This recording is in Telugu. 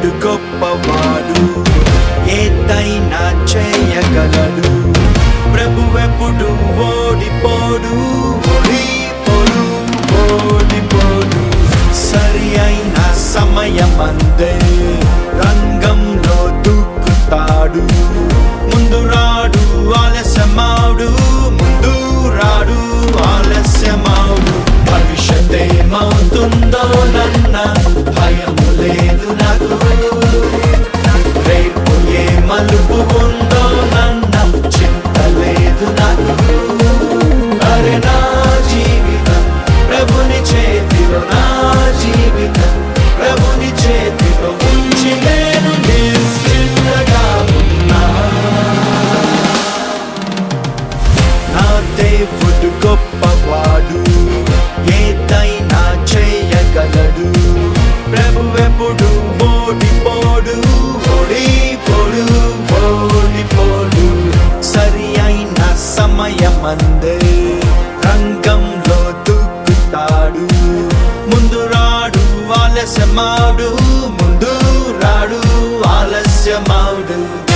వాడు గొప్పవాడు. ఏదైనా చేయగలడు. ప్రభువెప్పుడు ఓడిపోడు ఓడిపోడు ఓడిపోడు. సరి అయిన సమయమందే రంగంలో దూకుతాడు the lupu ఆలస్యమాడు ముందు రాడు ఆలస్యమాడు.